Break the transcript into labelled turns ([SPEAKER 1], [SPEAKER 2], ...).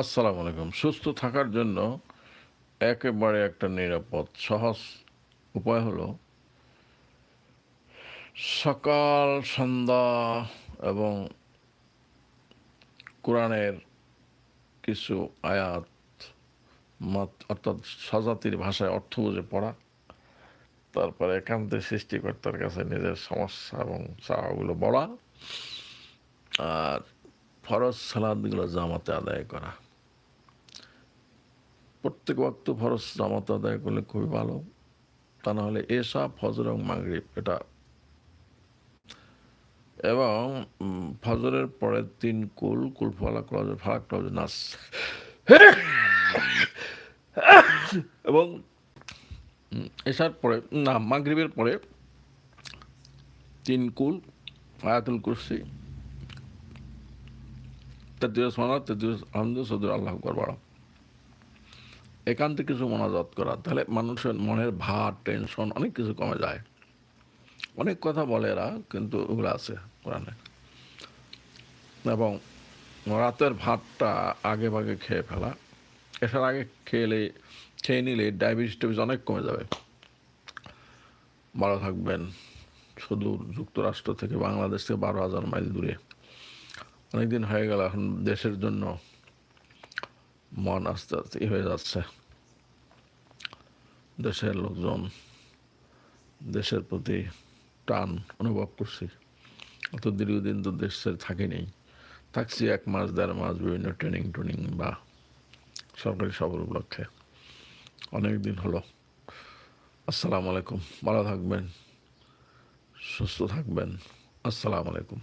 [SPEAKER 1] আসসালামু আলাইকুম। সুস্থ থাকার জন্য একেবারে একটা নিরাপদ, সহজ উপায় হলো সকাল, সন্ধ্যা এবং কোরআনের কিছু আয়াত অর্থাৎ সজাতির ভাষায় অর্থ বুঝে পড়া, তারপরে একান্তে সৃষ্টিকর্তার কাছে নিজের সমস্যা এবং চাওয়াগুলো বলা, আর ফরজ সালাদগুলো জামাতে আদায় করা। প্রত্যেক ওয়াক্ত ফরজ জামাতে আদায় করলে খুবই ভালো। তা নাহলে এসা ফজর এবং মাগরিব এটা। এবং ফজরের পরে তিন কুল কুল ফালাক রজর ফালাক রজর নাস। এবং এসার পরে, না, মাগরিবের পরে তিন কুল, আয়াতুল কুরসি আহমদ সদুর আল্লাহ আকবর বাড়া একান্তে কিছু মোনাজাত করা, তাহলে মানুষের মনের ভার টেনশন অনেক কিছু কমে যায়। অনেক কথা বলে এরা, কিন্তু ওগুলো আছে কোরআনে। এবং রাতের ভাতটা আগে ভাগে খেয়ে ফেলা। এটার আগে খেলে, খেয়ে নিলে ডায়াবেটিস টাইবিস অনেক কমে যাবে। ভালো থাকবেন। সুদূর যুক্তরাষ্ট্র থেকে বাংলাদেশ থেকে বারো হাজার মাইল দূরে। অনেকদিন হয়ে গেল, এখন দেশের জন্য মন আস্তে আস্তে হয়ে যাচ্ছে। দেশের লোকজন, দেশের প্রতি টান অনুভব করছি। অত দীর্ঘদিন তো দেশে থাকিনি। থাকছি এক মাস, দেড় মাস বিভিন্ন ট্রেনিং ট্রেনিং বা সরকারি সফর উপলক্ষে। অনেক দিন হলো। আসসালামু আলাইকুম। ভালো থাকবেন, সুস্থ থাকবেন। আসসালামু আলাইকুম।